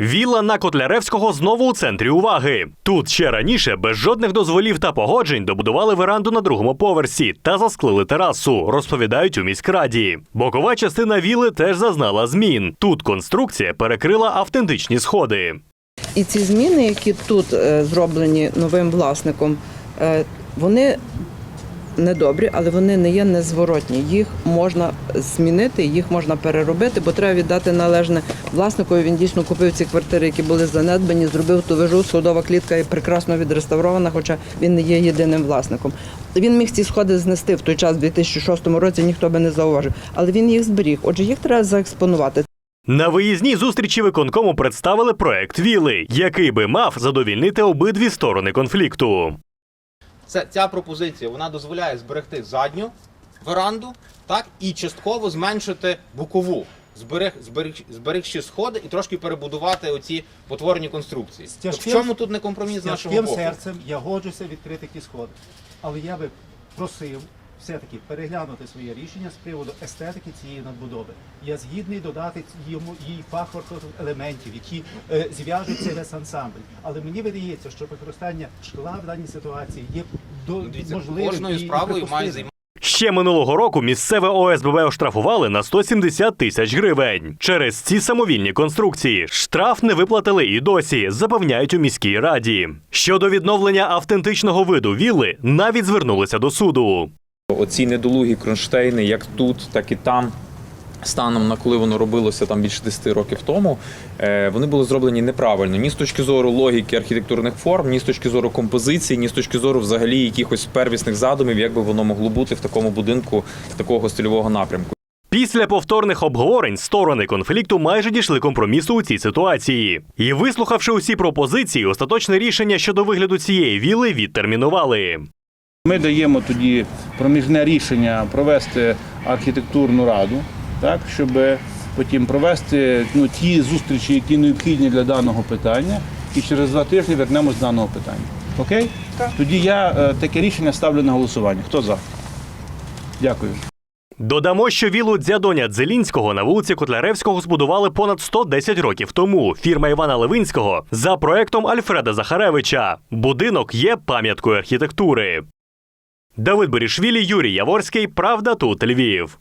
Вілла на Котляревського знову у центрі уваги. Тут ще раніше без жодних дозволів та погоджень добудували веранду на другому поверсі та засклили терасу, розповідають у міськраді. Бокова частина віли теж зазнала змін. Тут конструкція перекрила автентичні сходи. І ці зміни, які тут е, зроблені новим власником, е, вони недобрі, але вони не є незворотні. Їх можна змінити, їх можна переробити, бо треба віддати належне власникові. Він дійсно купив ці квартири, які були занедбані, зробив ту вежу, сходова клітка і прекрасно відреставрована, хоча він не є єдиним власником. Він міг ці сходи знести в той час, в 2006 році, ніхто би не зауважив, але він їх зберіг. Отже, їх треба заекспонувати. На виїзній зустрічі виконкому представили проект віли, який би мав задовільнити обидві сторони конфлікту. Це, ця пропозиція вона дозволяє зберегти задню веранду, так, і частково зменшити бокову, зберег, зберег, зберегши сходи і трошки перебудувати оці потворні конструкції. З тяжким- в чому тут не компроміс З з нашого тяжким боку? серцем я годжуся відкрити ті сходи. Але я би просив все-таки переглянути своє рішення з приводу естетики цієї надбудови. Я згідний додати йому їй фахових елементів, які е, зв'яжуть цей весь ансамбль. Але мені видається, що використання шкла в даній ситуації є до Ну, Дивіться, можливим кожною і справою має припустимим. займатися. Ще минулого року місцеве ОСББ оштрафували на 170 тисяч гривень через ці самовільні конструкції. Штраф не виплатили і досі, запевняють у міській раді. Щодо відновлення автентичного виду вілли, навіть звернулися до суду. Оці недолугі кронштейни, як тут, так і там. Станом на коли воно робилося там більше 10 років тому, е, вони були зроблені неправильно ні з точки зору логіки архітектурних форм, ні з точки зору композиції, ні з точки зору взагалі якихось первісних задумів, як би воно могло бути в такому будинку такого стильового напрямку. Після повторних обговорень сторони конфлікту майже дійшли компромісу у цій ситуації. І вислухавши усі пропозиції, остаточне рішення щодо вигляду цієї віли відтермінували. Ми даємо тоді проміжне рішення провести архітектурну раду, так, щоб потім провести ну, ті зустрічі, які необхідні для даного питання, і через два тижні вернемось до даного питання. Окей? Тоді я е, таке рішення ставлю на голосування. Хто за? Дякую. Додамо, що вілу Дзядоня Дзелінського на вулиці Котляревського збудували понад 110 років тому. Фірма Івана Левинського за проектом Альфреда Захаревича. Будинок є пам'яткою архітектури. Давид Борішвілі, Юрій Яворський. Правда тут Львів.